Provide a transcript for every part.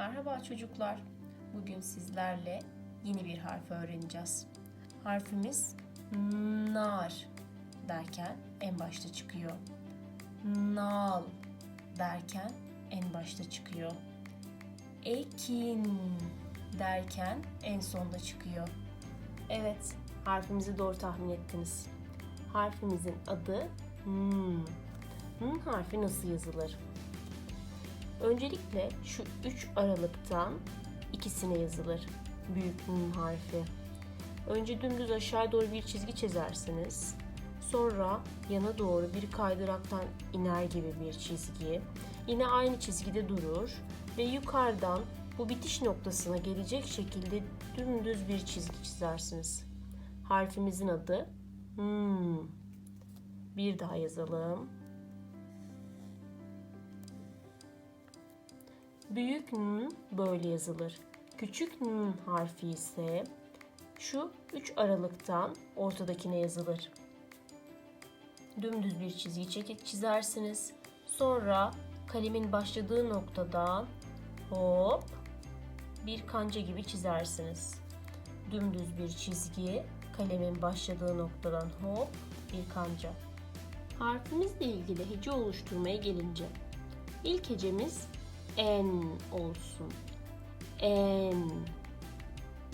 Merhaba çocuklar. Bugün sizlerle yeni bir harf öğreneceğiz. Harfimiz nar derken en başta çıkıyor. Nal derken en başta çıkıyor. Ekin derken en sonda çıkıyor. Evet, harfimizi doğru tahmin ettiniz. Harfimizin adı N. N harfi nasıl yazılır? Öncelikle şu üç aralıktan ikisine yazılır. Büyük N harfi. Önce dümdüz aşağı doğru bir çizgi çizersiniz. Sonra yana doğru bir kaydıraktan iner gibi bir çizgi. Yine aynı çizgide durur ve yukarıdan bu bitiş noktasına gelecek şekilde dümdüz bir çizgi çizersiniz. Harfimizin adı N. Bir daha yazalım. Büyük N böyle yazılır. Küçük N harfi ise şu üç aralıktan ortadakine yazılır. Dümdüz bir çizgi çekip çizersiniz. Sonra kalemin başladığı noktadan hop bir kanca gibi çizersiniz. Dümdüz bir çizgi, kalemin başladığı noktadan hop bir kanca. Harfimizle ilgili hece oluşturmaya gelince ilk hecemiz en olsun. En.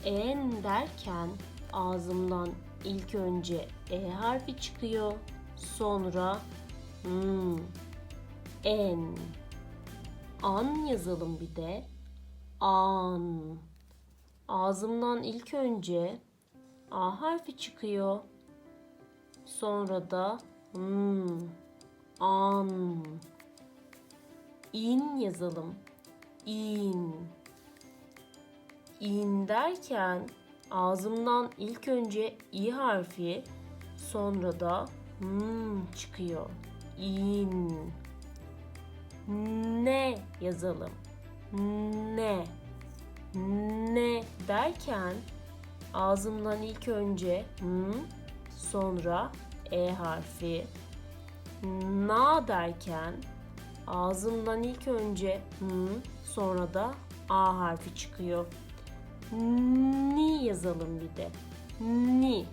En derken ağzımdan ilk önce e harfi çıkıyor. Sonra hmm, en. An yazalım bir de. An. Ağzımdan ilk önce a harfi çıkıyor. Sonra da hmm, an. İn yazalım. İn. İn derken ağzımdan ilk önce i harfi sonra da hmm çıkıyor. İn. Ne yazalım. Ne. Ne derken ağzımdan ilk önce hmm sonra e harfi na derken Ağzımdan ilk önce N, sonra da A harfi çıkıyor. Ni yazalım bir de. Ni.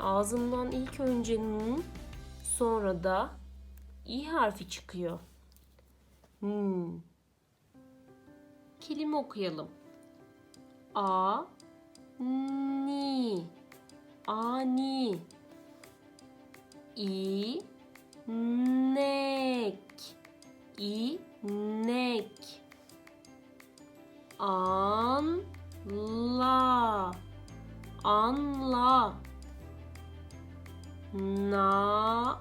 Ağzımdan ilk önce N, sonra da İ harfi çıkıyor. Hmm. Kelime okuyalım. A, ni, ani, i, nek inek. Anla. Anla. Nail.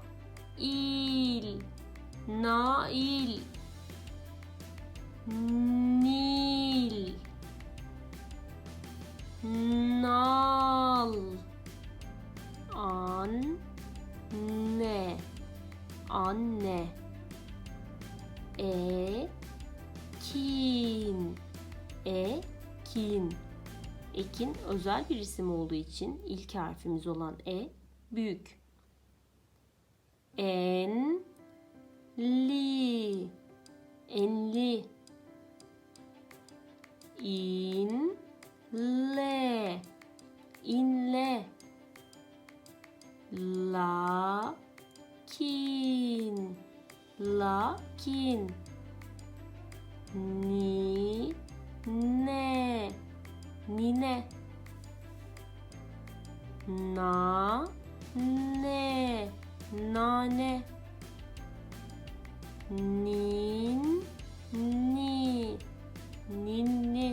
Nail. Nil. Nal. Anne anne ekin. Ekin. Ekin özel bir isim olduğu için ilk harfimiz olan e büyük. En li enli. İn le inle. La kin lakin ni ne nine na ne nane nin ni ninni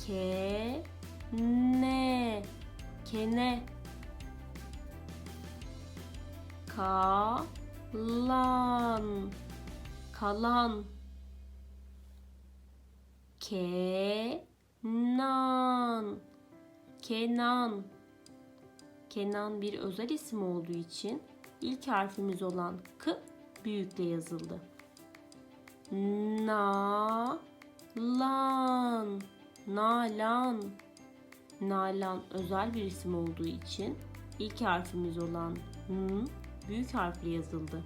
ke ne kene kalan. Kalan. Kenan. Kenan. Kenan bir özel isim olduğu için ilk harfimiz olan k büyükle yazıldı. Na lan nalan. Nalan özel bir isim olduğu için ilk harfimiz olan n büyük harfle yazıldı.